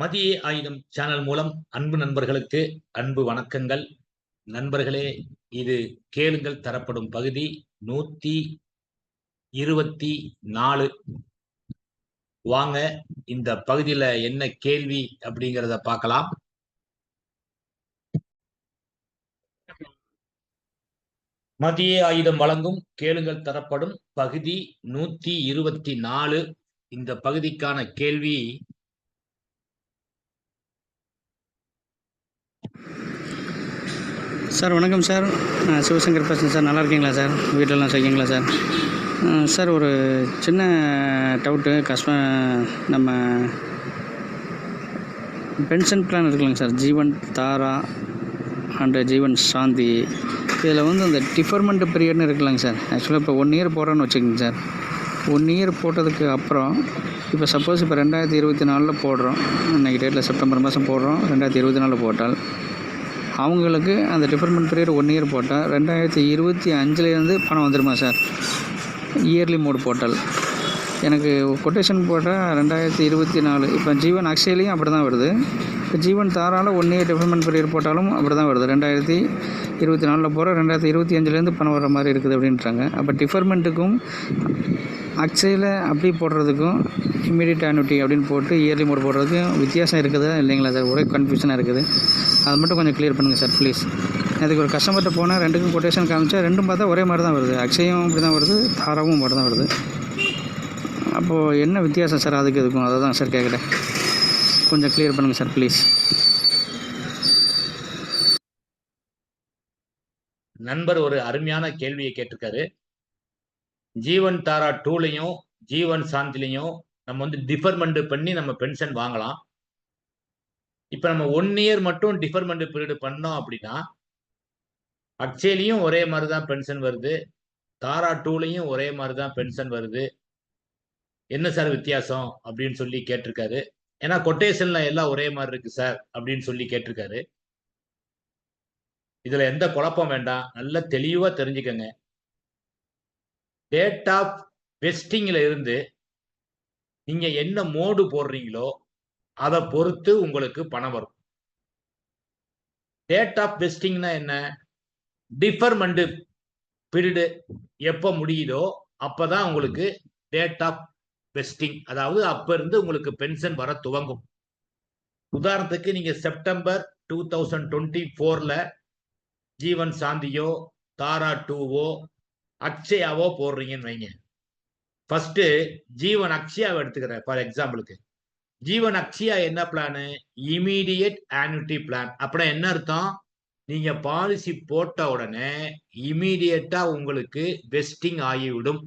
மதிய ஆயுதம் சேனல் மூலம் அன்பு நண்பர்களுக்கு அன்பு வணக்கங்கள். நண்பர்களே இது கேளுங்கள் தரப்படும் பகுதி நூத்தி இருபத்தி நாலு. வாங்க இந்த பகுதியில என்ன கேள்வி அப்படிங்கிறத பார்க்கலாம். மதிய ஆயுதம் வழங்கும் கேளுங்கள் தரப்படும் பகுதி நூத்தி இருபத்தி நாலு. இந்த பகுதிக்கான கேள்வி சார் வணக்கம் சார். நான் சிவசங்கர் பேசுகிறேன் சார். நல்லா இருக்கீங்களா சார்? வீட்டிலலாம் சரிங்களா சார்? சார் ஒரு சின்ன டவுட்டு கஸ்ம நம்ம பென்ஷன் பிளான் இருக்குல்லங்க சார். ஜீவன் தாரா அண்டு ஜீவன் சாந்தி. இதில் வந்து அந்த டிஃபர்மெண்ட் பீரியட்னு இருக்குல்லங்க சார். ஆக்சுவலாக இப்போ ஒன் இயர் போடுறோன்னு வச்சுக்கோங்க சார். ஒன் இயர் போட்டதுக்கு அப்புறம் இப்போ சப்போஸ் இப்போ ரெண்டாயிரத்தி இருபத்தி நாலில் போடுறோம். இன்றைக்கி டேட்டில் செப்டம்பர் மாதம் போடுறோம். ரெண்டாயிரத்தி இருபத்தி நாலில் போட்டால் அவங்களுக்கு அந்த டிஃபர்மெண்ட் பீரியட் ஒன் இயர் போட்டால் ரெண்டாயிரத்தி இருபத்தி அஞ்சுலேருந்து பணம் வந்துடுமா சார் இயர்லி மோடு போர்ட்டல் எனக்கு கொட்டேஷன் போட்டால் ரெண்டாயிரத்தி இருபத்தி நாலு. இப்போ ஜீவன் அக்ஷயிலையும் அப்படி தான் வருது. இப்போ ஜீவன் தாரால ஒன் இயர் டிஃபர்மெண்ட் பீரியட் போட்டாலும் அப்படி தான் வருது. ரெண்டாயிரத்தி இருபத்தி நாலில் போகிற ரெண்டாயிரத்தி இருபத்தி அஞ்சுலேருந்து பணம் வர மாதிரி இருக்குது அப்படின்றாங்க. அப்போ டிஃபர்மெண்ட்டுக்கும் அக்ஷயில் அப்படி போடுறதுக்கும் இம்மிடியட் ஆனுட்டி அப்படின்னு போட்டு இயர்லி மோட் போடுறதுக்கும் வித்தியாசம் இருக்குதா இல்லைங்களா சார்? ஒரே கன்ஃபியூஷனாக இருக்குது. அது மட்டும் கொஞ்சம் கிளியர் பண்ணுங்கள் சார் ப்ளீஸ் அதுக்கு ஒரு கஸ்டமர்கிட்ட போனால் ரெண்டுக்கும் கொட்டேஷன் காமிச்சா ரெண்டும் பார்த்தா ஒரே மாதிரி தான் வருது. அக்ஷயம் அப்படி தான் வருது தாராவும் அப்படி தான் வருது. அப்போது என்ன வித்தியாசம் சார் அதுக்கு இதுக்கும் அதை தான் சார் கேட்குறேன். கொஞ்சம் க்ளியர் பண்ணுங்கள் சார் ப்ளீஸ் நண்பர் ஒரு அருமையான கேள்வியை கேட்டிருக்காரு. ஜீவன் தாரா டூலையும் ஜீவன் சாந்திலையும் நம்ம வந்து டிஃபர்மெண்ட் பண்ணி நம்ம பென்ஷன் வாங்கலாம். இப்போ நம்ம ஒன் இயர் மட்டும் டிஃபர்மெண்ட் பீரியட் பண்ணோம் அப்படின்னா அக்ஷேலையும் ஒரே மாதிரி தான் பென்ஷன் வருது. தாரா டூலையும் ஒரே மாதிரி தான் பென்ஷன் வருது. என்ன சார் வித்தியாசம் அப்படின்னு சொல்லி கேட்டிருக்காரு. ஏன்னா கொட்டேஷன்ல எல்லாம் ஒரே மாதிரி இருக்கு சார் அப்படின்னு சொல்லி கேட்டிருக்காரு. இதுல எந்த குழப்பம் வேண்டாம். நல்ல தெளிவா தெரிஞ்சுக்கங்க. டேட் ஆஃப் வெஸ்டிங்ல இருந்து நீங்க என்ன மோடு போடுறீங்களோ அதை பொறுத்து உங்களுக்கு பணம் வரும். டேட் ஆஃப் வெஸ்டிங்னா என்ன? டிஃபர்மெண்ட் பீரியடு எப்போ முடியுதோ அப்பதான் உங்களுக்கு டேட் ஆஃப் வெஸ்டிங் அதாவது அப்ப இருந்து உங்களுக்கு பென்ஷன் வர துவங்கும். உதாரணத்துக்கு நீங்க செப்டம்பர் டூ தௌசண்ட் டுவெண்ட்டி ஃபோர்ல ஜீவன் சாந்தியோ தாரா டூவோ அக்ஷயாவோ போடுறீங்கன்னு வைங்க. ஃபர்ஸ்ட் ஜீவன் அக்ஷயாவை எடுத்துக்கிறேன் ஃபார் எக்ஸாம்பிளுக்கு ஜீவன் அக்ஷயா என்ன பிளானு இமீடியட் ஆனுட்டி பிளான் அப்படின்னா என்ன அர்த்தம்? நீங்க பாலிசி போட்ட உடனே இமீடியட்டா உங்களுக்கு வெஸ்டிங் ஆகிவிடும்.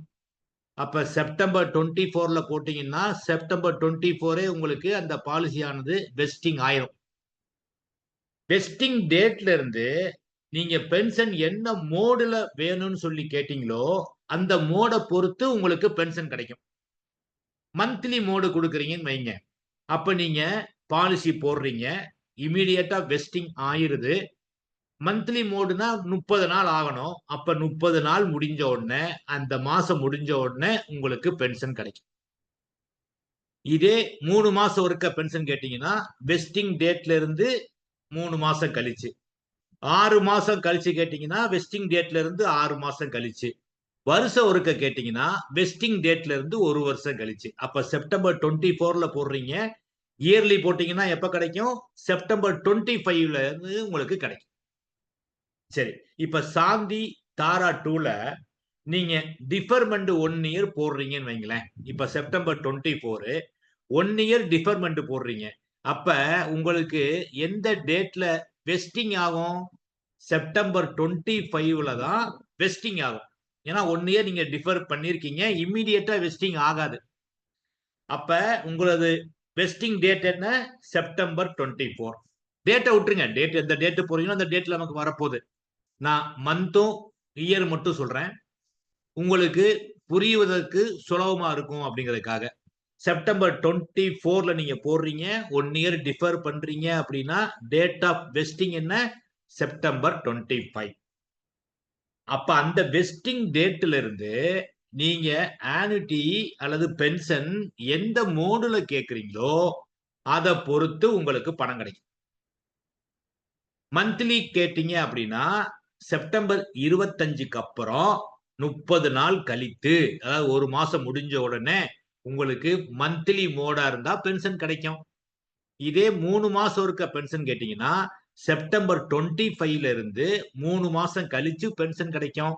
அப்ப செப்டம்பர் டுவெண்ட்டி ஃபோர்ல போட்டீங்கன்னா செப்டம்பர் டுவெண்ட்டி ஃபோரே உங்களுக்கு அந்த பாலிசியானது வெஸ்டிங் ஆயிரும். வெஸ்டிங் டேட்ல இருந்து நீங்க பென்ஷன் என்ன மோடுல வேணும்னு சொல்லி கேட்டீங்களோ அந்த மோடை பொறுத்து உங்களுக்கு பென்ஷன் கிடைக்கும். மந்த்லி மோடு கொடுக்குறீங்கன்னு வைங்க. அப்ப நீங்க பாலிசி போடுறீங்க. இமீடியட்டா வெஸ்டிங் ஆயிருது. மந்த்லி மோடுனா முப்பது நாள் ஆகணும். அப்ப முப்பது நாள் முடிஞ்ச உடனே அந்த மாசம் முடிஞ்ச உடனே உங்களுக்கு பென்ஷன் கிடைக்கும். இதே மூணு மாசம் இருக்க பென்ஷன் கேட்டீங்கன்னா வெஸ்டிங் டேட்ல இருந்து மூணு மாசம் கழிச்சு. ஆறு மாசம் கழிச்சு கேட்டீங்கன்னா வெஸ்டிங் டேட்ல இருந்து ஆறு மாசம் கழிச்சு. வருஷம் ஒருக்க கேட்டீங்கன்னா வெஸ்டிங் டேட்ல இருந்து ஒரு வருஷம் கழிச்சு. அப்ப செப்டம்பர் டுவெண்ட்டி ஃபோர்ல போடுறீங்க. இயர்லி போட்டீங்கன்னா எப்ப கிடைக்கும்? செப்டம்பர் டுவெண்ட்டி ஃபைவ்ல இருந்து உங்களுக்கு கிடைக்கும். சரி இப்ப சாந்தி தாரா டூல நீங்க டிஃபர்மெண்ட் ஒன் இயர் போடுறீங்கன்னு வைங்களேன். இப்ப September twenty four one year deferment போடுறீங்க. அப்ப உங்களுக்கு எந்த டேட்ல வெஸ்டிங் ஆகும்? செப்டம்பர் டுவெண்ட்டி ஃபைவ்ல தான் வெஸ்டிங் ஆகும். ஏன்னா ஒன் இயர் நீங்க டிஃபர் பண்ணிருக்கீங்க இம்மிடியட்டா வெஸ்டிங் ஆகாது. அப்ப உங்களது வெஸ்டிங் டேட் என்ன? செப்டம்பர் டுவெண்ட்டி ஃபோர் டேட்டை விட்டுருங்க. டேட் எந்த டேட்டு போறீங்களோ அந்த டேட்ல நமக்கு வரப்போகுது. நான் மந்த்தும் இயர் மட்டும் சொல்றேன். உங்களுக்கு புரிவதற்கு சுலபமா இருக்கும் அப்படிங்கிறதுக்காக. செப்டம்பர் டுவெண்ட்டி ஃபோர்ல நீங்க போடுறீங்க ஒன் இயர் டிஃபர் பண்றீங்க அப்படின்னா டேட் ஆஃப் வெஸ்டிங் என்ன? செப்டம்பர் டுவெண்ட்டி ஃபைவ் அப்ப அந்த வெஸ்டிங் டேட்ல இருந்து நீங்க ஆனுட்டி அல்லது பென்ஷன் எந்த மோடுல கேக்குறீங்களோ அதை பொறுத்து உங்களுக்கு பணம் கிடைக்கும். மந்த்லி கேட்டீங்க அப்படின்னா செப்டம்பர் இருபத்தஞ்சுக்கு அப்புறம் முப்பது நாள் கழித்து அதாவது ஒரு மாசம் முடிஞ்ச உடனே உங்களுக்கு மந்த்லி மோடா இருந்தா பென்ஷன் கிடைக்கும். இதே மூணு மாசம் இருக்க பென்ஷன் கேட்டீங்கன்னா செப்டம்பர் டுவெண்ட்டி ஃபைவ்ல இருந்து மூணு மாசம் கழிச்சு பென்ஷன் கிடைக்கும்.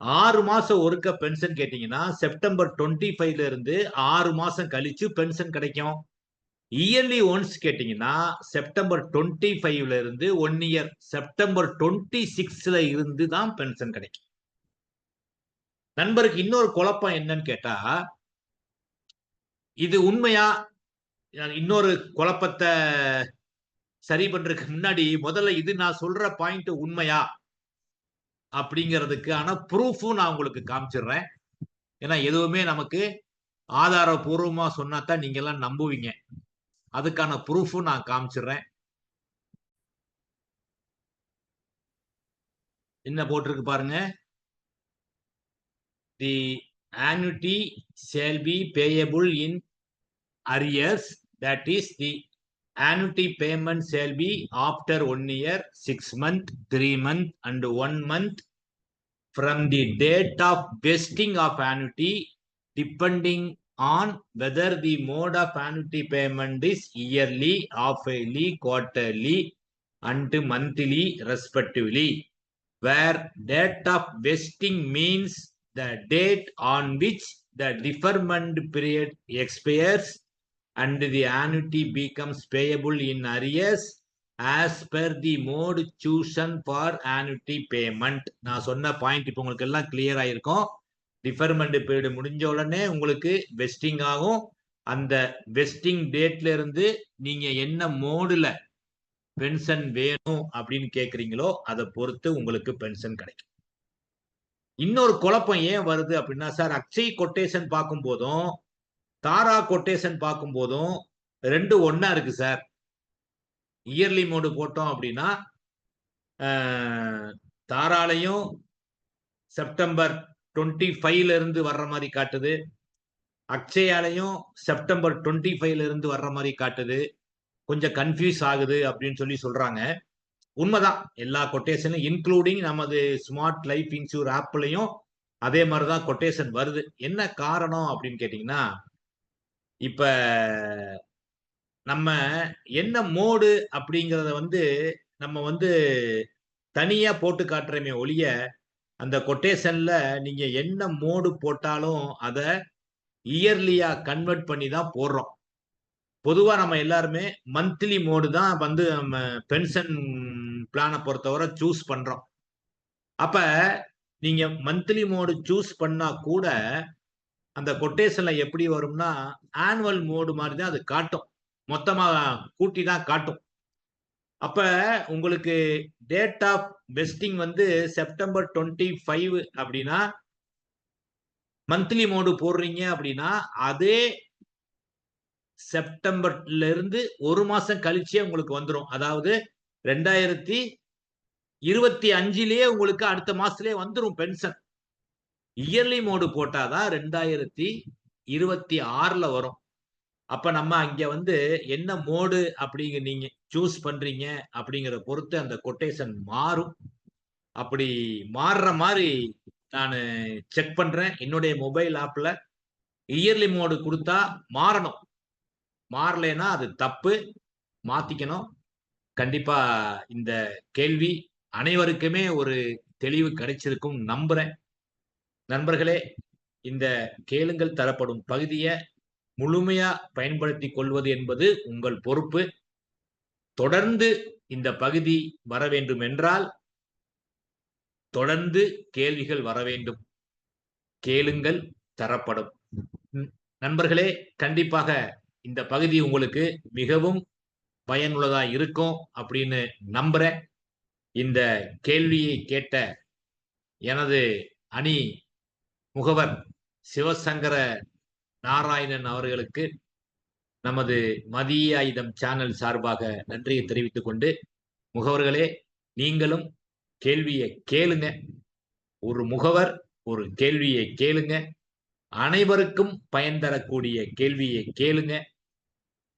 ஆறு மாசம் ஒருக்க பென்ஷன் கேட்டீங்கன்னா செப்டம்பர் டுவெண்ட்டி ஃபைவ்ல இருந்து ஆறு மாசம் கழிச்சு பென்ஷன் கிடைக்கும். இயர்லி ஒன்ஸ் கேட்டீங்கன்னா செப்டம்பர் டுவெண்ட்டி ஃபைவ்ல இருந்து ஒன் இயர் செப்டம்பர் டுவெண்ட்டி சிக்ஸ்ல இருந்து தான் பென்ஷன் கிடைக்கும். நண்பருக்கு இன்னொரு குழப்பம் என்னன்னு கேட்டா இது உண்மையா? நான் இன்னொரு குழப்பத்தை சரி பண்றதுக்கு முன்னாடி முதல்ல இது நான் சொல்ற பாயிண்ட் உண்மையா? அப்படிங்கிறதுக்கான ப்ரூஃபும் நான் உங்களுக்கு காமிச்சிடுறேன். ஏன்னா எதுவுமே நமக்கு ஆதாரபூர்வமா சொன்னா தான் நீங்க எல்லாம் நம்புவீங்க. அதுக்கான ப்ரூஃபும் நான் காமிச்சிடுறேன் என்ன போட்டிருக்கு பாருங்க தி annuity shall be payable in arrears that is the annuity payment shall be after one year six month three month and one month from the date of vesting of annuity depending on whether the mode of annuity payment is yearly half-yearly quarterly and monthly respectively where date of vesting means the date on which the deferment period expires and the annuity becomes payable in arrears as per the mode chosen for annuity payment நான் சொன்ன point இப்போ உங்களுக்கு எல்லாம் clear ஆயிருக்கும் deferment period முடிஞ்ச உடனே உங்களுக்கு vesting ஆகும். அந்த வெஸ்டிங் டேட்ல இருந்து நீங்க என்ன மோடுல பென்ஷன் வேணும் அப்படின்னு கேக்குறீங்களோ அதை பொறுத்து உங்களுக்கு பென்ஷன் கிடைக்கும். இன்னொரு குழப்பம் ஏன் வருது அப்படின்னா சார் அக்ஷய் கொட்டேஷன் பார்க்கும் போதும் தாரா கொட்டேஷன் பார்க்கும் போதும் ரெண்டு ஒன்னா இருக்கு சார் இயர்லி மோடு போட்டோம் அப்படின்னா தாராலையும் செப்டம்பர் டுவெண்ட்டி ஃபைவ்ல இருந்து வர்ற மாதிரி காட்டுது. அக்ஷயாலையும் செப்டம்பர் டுவெண்ட்டி ஃபைவ்ல இருந்து வர்ற மாதிரி காட்டுது. கொஞ்சம் கன்ஃபியூஸ் ஆகுது அப்படின்னு சொல்லி சொல்றாங்க. உண்மைதான். எல்லா கொட்டேஷனும் இன்க்ளூடிங் நமது ஸ்மார்ட் லைஃப் இன்சூர் ஆப்லையும் அதே மாதிரிதான் கொட்டேஷன் வருது. என்ன காரணம் அப்படின்னு கேட்டீங்கன்னா இப்ப நம்ம என்ன மோடு அப்படிங்கிறத வந்து நம்ம வந்து தனியா போட்டு காட்டுறமே ஒழிய அந்த கொட்டேஷன்ல நீங்க என்ன மோடு போட்டாலும் அதை இயர்லியா கன்வெர்ட் பண்ணி தான் போடுறோம். பொதுவா நம்ம எல்லாருமே மந்த்லி மோடு தான் வந்து நம்ம பென்ஷன் பிளானை பொறுத்தவரை சூஸ் பண்றோம். அப்ப நீங்க மந்த்லி மோடு சூஸ் பண்ணா கூட அந்த கொட்டேஷன்ல எப்படி வரும்னா ஆனுவல் மோடு மாதிரி தான் அது காட்டும். மொத்தமாக கூட்டி தான் காட்டும். அப்ப உங்களுக்கு டேட் ஆஃப் வெஸ்டிங் வந்து செப்டம்பர் டுவெண்ட்டி ஃபைவ் அப்படின்னா மந்த்லி மோடு போடுறீங்க அப்படின்னா அதே செப்டம்பர்ல இருந்து ஒரு மாசம் கழிச்சே உங்களுக்கு வந்துடும் அதாவது ரெண்டாயிரத்தி இருபத்தி அஞ்சுலயே உங்களுக்கு அடுத்த மாசத்துலயே வந்துடும் பென்ஷன் இயர்லி மோடு போட்டாதான் ரெண்டாயிரத்தி இருபத்தி ஆறுல வரும். அப்ப நம்ம அங்க வந்து என்ன மோடு அப்படிங்க நீங்க சூஸ் பண்றீங்க அப்படிங்கிற பொறுத்து அந்த கொட்டேஷன் மாறும். அப்படி மாறுற மாதிரி நான் செக் பண்றேன். என்னுடைய மொபைல் ஆப்ல இயர்லி மோடு கொடுத்தா மாறணும். மாறலைன்னா அது தப்பு. மாத்திக்கணும். கண்டிப்பா இந்த கேள்வி அனைவருக்குமே ஒரு தெளிவு கிடைச்சிருக்கும் நம்புறேன். நண்பர்களே இந்த கேளுங்கள் தரப்படும் பகுதியை முழுமையா பயன்படுத்தி கொள்வது என்பது உங்கள் பொறுப்பு. தொடர்ந்து இந்த பகுதி வர வேண்டும் என்றால் தொடர்ந்து கேள்விகள் வர வேண்டும். கேளுங்கள் தரப்படும். நண்பர்களே கண்டிப்பாக இந்த பகுதி உங்களுக்கு மிகவும் பயனுள்ளதா இருக்கும் அப்படின்னு நம்புறேன். இந்த கேள்வியை கேட்ட எனது அணி முகவர் சிவசங்கர நாராயணன் அவர்களுக்கு நமது மதிய ஆயுதம் சேனல் சார்பாக நன்றியை தெரிவித்துக் கொண்டு முகவர்களே நீங்களும் கேள்வியை கேளுங்க. ஒரு முகவர் ஒரு கேள்வியை கேளுங்க. அனைவருக்கும் பயன் தரக்கூடிய கேள்வியை கேளுங்க.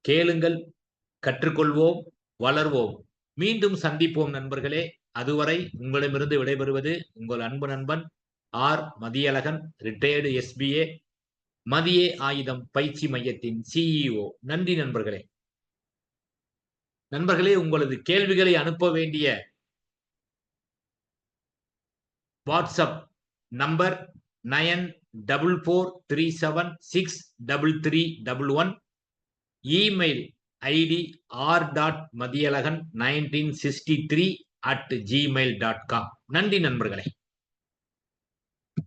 கேளுங்கள் கற்றுக்கொள்வோம் வளர்வோம். மீண்டும் சந்திப்போம் நண்பர்களே. அதுவரை உங்களிடமிருந்து விடைபெறுவது உங்கள் அன்பு நண்பன் ஆர். மதியழகன் ரிட்டையர்டு எஸ்பிஏ மதிய ஆயுதம் பயிற்சி மையத்தின் சிஇஓ நன்றி நண்பர்களே. நண்பர்களே உங்களது கேள்விகளை அனுப்ப வேண்டிய WhatsApp number nine double four three seven six double three double one. Email ID R dot Mathiyazhagan nineteen sixty three at Gmail dot com நன்றி நண்பர்களே.